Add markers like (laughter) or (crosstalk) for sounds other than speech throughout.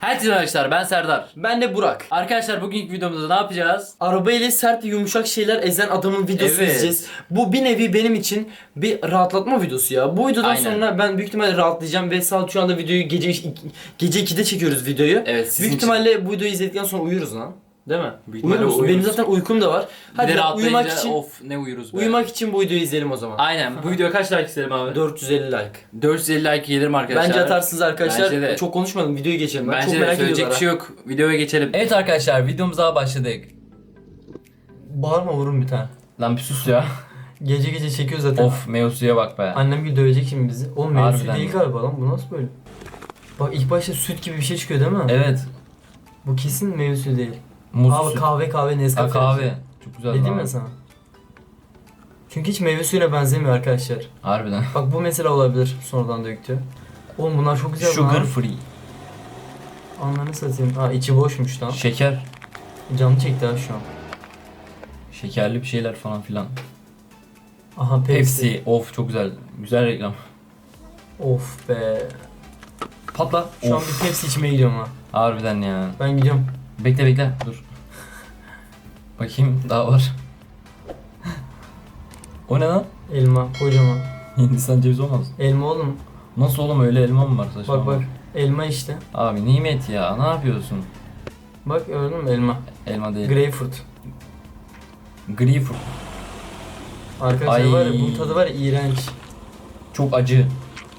Herkese arkadaşlar ben Serdar. Ben de Burak. Arkadaşlar bugünkü videomuzda ne yapacağız? Araba ile sert ve yumuşak şeyler ezen adamın videosunu Evet. izleyeceğiz. Bu bir nevi benim için bir rahatlatma videosu ya. Bu videodan Aynen. sonra ben büyük ihtimalle rahatlayacağım ve saat şu anda videoyu gece gece 2'de çekiyoruz videoyu. Evet sizin büyük için. ihtimalle bu videoyu izledikten sonra uyuruz lan. Değil mi? Büyük ihtimalle musun? Benim uyuruz. zaten uykum da var. Bir Hadi de uyumak rahatlayınca için of ne uyuruz be. uyumak için bu videoyu izleyelim o zaman. Aynen bu (laughs) videoya kaç like isterim abi? 450 like. 450 like gelirim arkadaşlar. Bence atarsınız arkadaşlar. Bence de. Çok konuşmadım videoyu geçelim. Ben Bence çok de merak söyleyecek ediyorlar. bir şey yok. Videoya geçelim. Evet arkadaşlar videomuza başladık. Bağırma vurun bir tane. Lan bir sus ya. (laughs) Gece gece çekiyor zaten. of mevzuya bak be. Annem gibi dövecek şimdi bizi. Oğlum suyu Harbiden değil galiba lan. Bu nasıl böyle? Bak ilk başta süt gibi bir şey çıkıyor değil mi? Evet. Bu kesin suyu değil. Muz Abi süt. kahve kahve Ha, Nescafe. kahve. Çok güzel. Dedim lan. ya sana. Çünkü hiç meyve suyuna benzemiyor arkadaşlar. Harbiden. Bak bu mesela olabilir sonradan döktü. Oğlum bunlar çok güzel Sugar lan. free. Anlarını satayım. Aa içi boşmuş lan. Şeker. Canı çekti ha şu an. Şekerli bir şeyler falan filan. Aha Pepsi. Pepsi. Of çok güzel. Güzel reklam. Of be. Patla. Şu an Of. bir Pepsi içmeye gidiyorum ha. Harbiden ya. Ben gidiyorum. Bekle bekle dur. Bakayım daha var. o ne lan? Elma kocaman. Hindistan cevizi olmaz. Elma oğlum. Nasıl oğlum öyle elma mı var Bak saçmalama. bak. Elma işte. Abi nimet ya ne yapıyorsun? Bak gördün mü elma. Elma değil. Greyfurt. Greyfurt. Arkadaşlar Ay. var ya bunun tadı var ya iğrenç. Çok acı.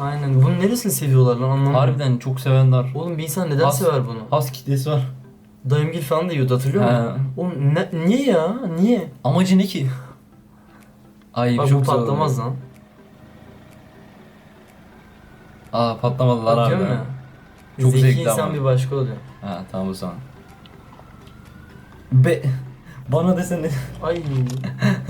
Aynen. Bunun neresini seviyorlar lan anlamadım. Harbiden çok seven var. Oğlum bir insan neden Has- sever bunu? Has kitlesi var. Dayımgil falan da yiyordu hatırlıyor musun? Ha. Oğlum ne, niye ya? Niye? Amacı ne ki? Ay Bak çok bu güzel oldu. patlamaz lan. Aa patlamadılar abi. musun? Çok Zeki zevkli insan ama. bir başka oluyor. Ha tamam o zaman. Be bana desene. Ay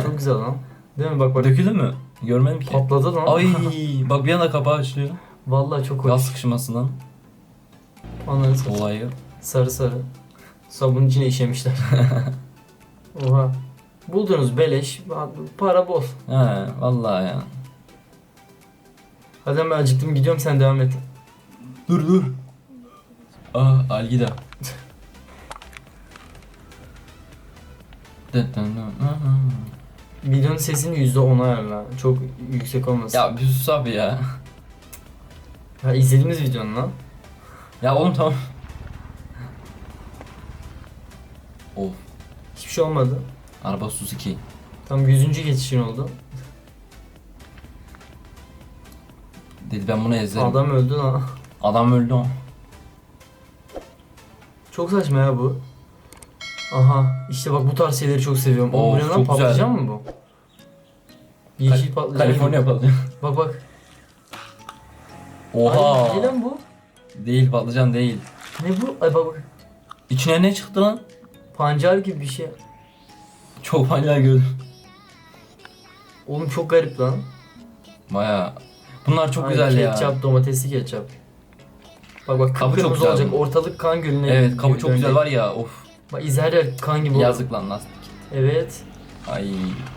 çok güzel lan. Değil mi? Bak bak. Döküldü mü? Görmedim ki. Patladı lan. Ay (laughs) bak bir anda kapağı açılıyor. Vallahi çok hoş. Gaz sıkışmasından Ananı satayım. olayı. Sarı sarı. Sabunun içine işemişler. (laughs) Oha. Buldunuz beleş. Para bol. He vallahi ya. Hadi ben acıktım gidiyorum sen devam et. Dur dur. Ah Algida. Videonun sesini %10'a ayarla. Çok yüksek olmasın. Ya, ya bir sus abi ya. izlediğimiz videonun lan. Ya oğlum tamam. Of. Hiçbir şey olmadı. Araba Suzuki. Tam 100. geçişin oldu. Dedi ben bunu ezerim. Adam, Adam öldü lan. öldü o. Çok saçma ya bu. Aha işte bak bu tarz şeyleri çok seviyorum. Of, Oğlum bu ne lan çok güzel. patlıcan mı bu? Yeşil patlıcan. Kaliforniya patlıcan. Bak bak. Oha. Ay, ne lan bu? Değil patlıcan değil. Ne bu? Ay bak bak. İçine ne çıktı lan? Pancar gibi bir şey. Çok pancar gördüm. Oğlum çok garip lan. Baya. Bunlar çok Ay, güzel ya. Ketçap, domatesli ketçap. Bak bak Kabı çok güzel olacak. Ortalık kan gölüne. Evet kabı çok güzel var ya of. Bak iz her yer kan gibi oldu. Yazık lan lastik. Evet. Ay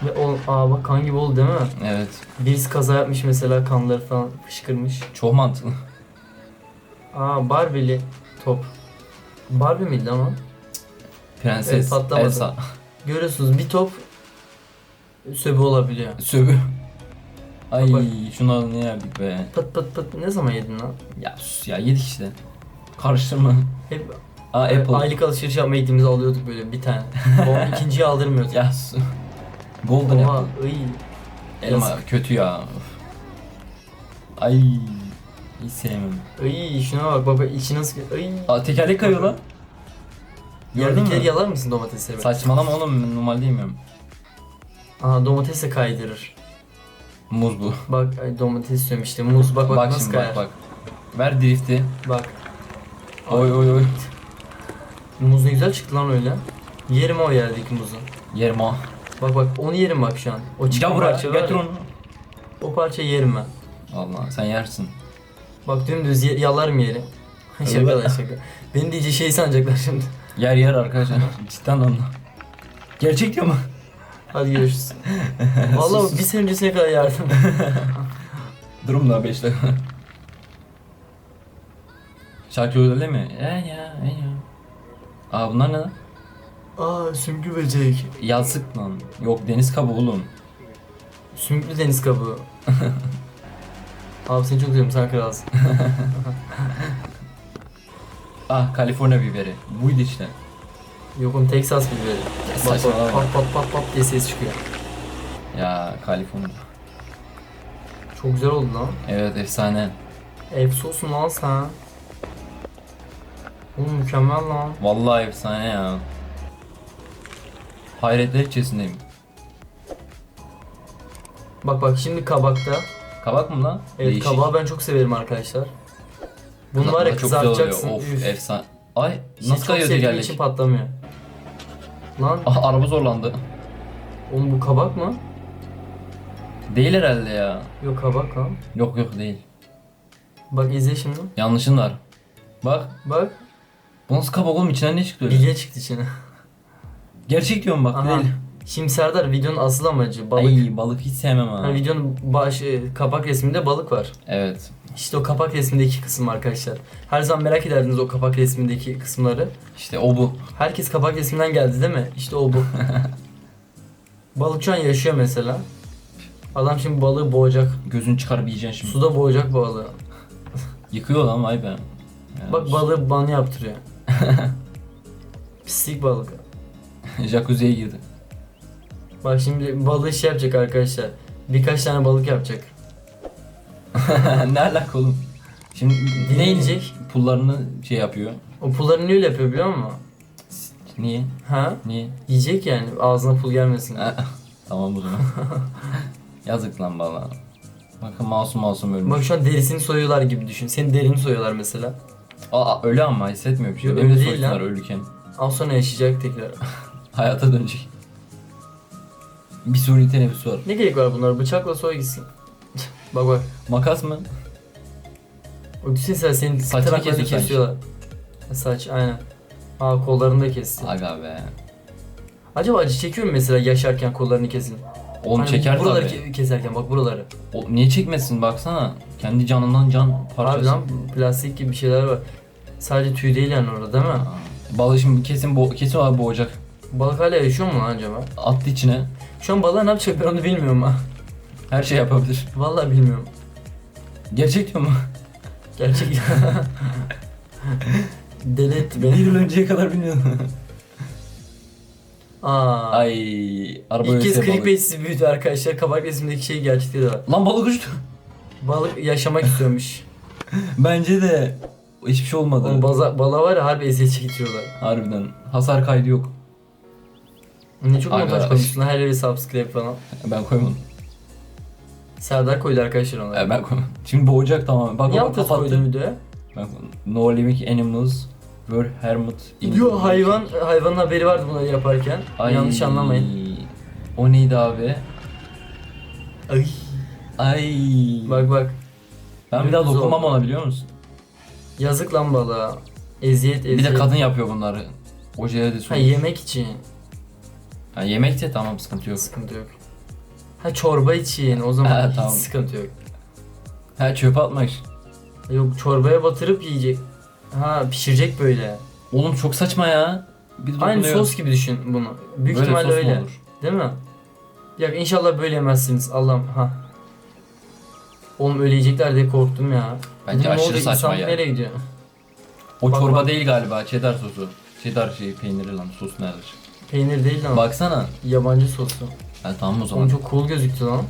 Ve o, aa bak kan gibi oldu değil mi? evet. Birisi kaza yapmış mesela kanları falan fışkırmış. Çok mantıklı. Aa Barbie'li top. Barbie miydi ama? Prenses Evet, patlamadı. Elsa. Görüyorsunuz bir top söbü olabiliyor. Sövü. Ay Bak, şunu ne yerdik be. Pıt pıt pıt ne zaman yedin lan? Ya sus ya yedik işte. Karıştırma. Hep Aa Apple. aylık alışveriş yapma eğitimimizi alıyorduk böyle bir tane. (laughs) o ikinciyi aldırmıyorduk. Ya sus. Golden Oha, Apple. ıy. Elma yazık. kötü ya. Of. Ay hiç sevmem. Iy şuna bak baba içi nasıl... Iy. Aa tekerlek kayıyor lan. Gördün mü? yalar mısın domatesleri? Saçmalama oğlum ben normal yemiyorum. Aha domates de kaydırır. Muz bu. Bak ay, domates istiyorum işte muz bak bak, Bak, nasıl şimdi kayar. bak bak. Ver drifti. Bak. Oy oy oy. Muz ne güzel çıktı lan öyle. Yerim o yerdeki muzu. Yerim o. Bak bak onu yerim bak şu an. O çıkan Gel buraya parça var götür ya, onu. O parçayı yerim ben. Vallahi sen yersin. Bak dümdüz ye- yalarım yeri. (laughs) şaka lan şaka. Beni diyece şey sanacaklar şimdi. Yer yer arkadaşlar. Cidden onunla. Gerçek diyor mu? Hadi görüşürüz. (laughs) Vallahi bir sene öncesine kadar yardım. (laughs) Durum daha 5 dakika. Şarkı öyle mi? E ya, e ya. Aa bunlar ne lan? Aa sümüklü böcek. Yazık lan. Yok deniz kabuğu oğlum. Sümüklü deniz kabuğu. (laughs) Abi seni çok seviyorum sen kralsın. Ah Kaliforniya biberi. Buydu işte. Yok oğlum Texas biberi. Bak bak Saçmalama. pat pat pat pat diye ses çıkıyor. Ya Kaliforniya. Çok güzel oldu lan. Evet efsane. Efsosun lan sen. Oğlum mükemmel lan. Vallahi efsane ya. Hayretler içerisindeyim. Bak bak şimdi kabakta. Kabak mı lan? Evet Değişik. kabağı ben çok severim arkadaşlar. Bunu var ya çok güzel oluyor. kızartacaksın. Of Üf. efsane. Ay nasıl çok kayıyor sevdiğim tekerlek? için patlamıyor. Lan Ah, araba zorlandı. oğlum bu kabak mı? Değil herhalde ya. Yok kabak lan. Yok yok değil. Bak izle şimdi. Yanlışın var. Bak. Bak Bu nasıl kabak oğlum içinden ne çıktı öyle? bilye çıktı içine. (laughs) Gerçek diyorum bak Aha. değil. Şimdi Serdar videonun asıl amacı balık. Ay balık hiç sevmem ha. Hani videonun baş e, kapak resminde balık var. Evet. İşte o kapak resmindeki kısım arkadaşlar. Her zaman merak ederdiniz o kapak resmindeki kısımları. İşte o bu. Herkes kapak resminden geldi değil mi? İşte o bu. (laughs) Balık şu an yaşıyor mesela. Adam şimdi balığı boğacak. Gözünü çıkarıp yiyeceksin şimdi. Suda boğacak balığı. (laughs) Yıkıyor lan vay be. Ya, Bak balığı banyo yaptırıyor. (laughs) Pislik balık. Jacuzziye girdi. Bak şimdi balığı şey yapacak arkadaşlar. Birkaç tane balık yapacak. (laughs) ne alaka oğlum? Şimdi Ne yiyecek? Pullarını şey yapıyor. O pullarını öyle yapıyor biliyor musun? Niye? Ha? Niye? Yiyecek yani ağzına pul gelmesin. (laughs) tamam o zaman. (laughs) Yazık lan bana. Bakın masum masum ölmüş. Bak şu an derisini soyuyorlar gibi düşün. Senin derini soyuyorlar mesela. Aa, öyle ama hissetmiyor bir şey. Yok, Öyle öyle değil lan. ölürken. Az sonra yaşayacak tekrar. Hayata dönecek. Bir suni teneffüs var. ne gerek var bunlar? Bıçakla soy gitsin. Bak bak. Makas mı? O düşünsene senin Saçını tırnaklarını kesiyor sanki. kesiyorlar. Ha, Saç aynen. Aa kollarını da kesti. Aga be. Acaba acı çekiyor mu mesela yaşarken kollarını kesin? Oğlum Hani çeker Buraları tabii. ke- keserken bak buraları. O, niye çekmesin baksana. Kendi canından can parçası. Abi lan plastik gibi bir şeyler var. Sadece tüy değil yani orada değil mi? Balığı şimdi kesin bo kesin abi boğacak. Balık hala yaşıyor mu lan acaba? Attı içine. Şu an balığa ne yapacak ben onu bilmiyorum ha. Her şey yapabilir. Vallahi bilmiyorum. Gerçek diyor mu? Gerçek. (laughs) Deli etti Bir beni. yıl önceye kadar bilmiyordum. Aa. Ay araba İlk kez ölse balık. clickbait'si büyüdü arkadaşlar. Kabak resimdeki şey gerçekte de var. Lan balık uçtu. Balık yaşamak istiyormuş. (laughs) Bence de hiçbir şey olmadı. Oğlum baza, balığa var ya harbi eziyet çektiriyorlar. Harbiden. Hasar kaydı yok. Ne çok montaj koymuşsun her yere subscribe falan. Ben koymadım. Serdar koydu arkadaşlar ona. E, ben koymadım. (laughs) Şimdi boğacak tamamen. Bak bak alt koydun kapattım. videoya? Ben No living animals were hermit in Yo hayvan hayvanın haberi vardı bunları yaparken. Ay, Yanlış anlamayın. O neydi abi? Ay. Ay. Bak bak. ben bir daha dokunmam ona biliyor musun? Yazık lan balığa. Eziyet eziyet. Bir de kadın yapıyor bunları. Ojeye de Ha yemek için. Ha, yemekse tamam sıkıntı yok. Sıkıntı yok. Ha çorba için o zaman Ha, hiç tamam. sıkıntı yok. Ha çöpe atmış. Yok çorbaya batırıp yiyecek. Ha pişirecek böyle. Oğlum çok saçma ya. Bir Aynı dokunuyor. sos gibi düşün bunu. Büyük Böyle ihtimalle sos mu öyle. olur? Değil mi? Ya inşallah böyle yemezsiniz. Allah'ım ha. Oğlum öyle yiyecekler diye korktum ya. Bence Dedim, ne aşırı oluyor? saçma ya. nereye gidiyor? O Bak, çorba bak. değil galiba. Cheddar sosu. Cheddar şey peyniri lan sos nedir? Peynir değil lan. Baksana. Yabancı soslu. Ha, tamam o zaman. Oğlum çok cool gözüktü lan.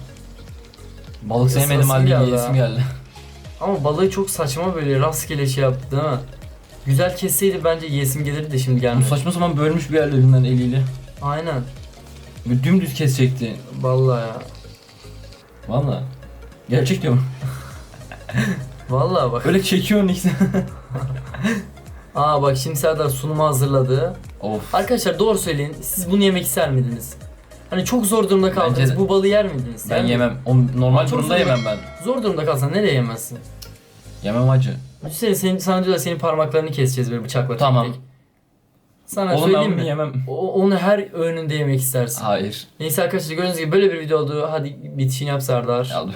Balık sevmedim halde geldi ha. geldi. Ama balığı çok saçma böyle rastgele şey yaptı değil mi? Güzel kesseydi bence yesim gelirdi de şimdi Bu gelmedi. saçma sapan bölmüş bir yerde elinden eliyle. Aynen. Böyle dümdüz kesecekti. Vallahi ya. Valla. Gerçek diyorum. (laughs) Vallahi bak. Böyle çekiyorsun ikisi. Aa bak şimdi Serdar sunumu hazırladı. of. Arkadaşlar doğru söyleyin. Siz bunu yemek ister miydiniz? Hani çok zor durumda kaldınız. De. Bu balığı yer miydiniz? Ben Yer yemem. O normal Çok durumda zor. yemem ben. Zor durumda kalsan nereye yemezsin? Yemem acı. Düşünsene senin, sana diyorlar senin parmaklarını keseceğiz böyle bıçakla. Tamam. tek. Sana Oğlum ben söyleyeyim bunu mi? yemem. O, onu her öğününde yemek istersin. Hayır. Neyse arkadaşlar gördüğünüz gibi böyle bir video oldu. Hadi bitişini yap Serdar. Ya dur.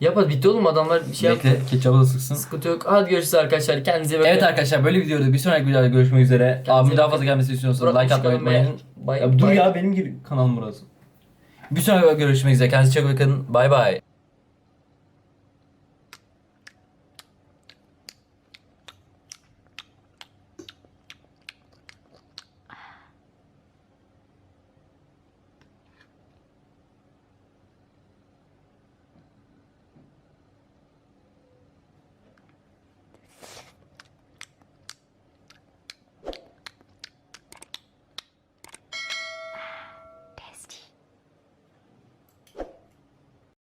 Yap hadi bitti oğlum adamlar bir şey yaptı. Bekle ketçabı da sıksın. Sıkıntı yok. Hadi görüşürüz arkadaşlar. Kendinize bakın. Evet arkadaşlar böyle videoda bir sonraki videoda görüşmek üzere. Abimin daha fazla gelmesini istiyorsanız Burak like atmayı Uçkan'ın unutmayın. Bay, Ya dur bay- ya benim gibi kanalım burası. Bir sonraki videoda görüşmek üzere. Kendinize çok bakın. Bay bay.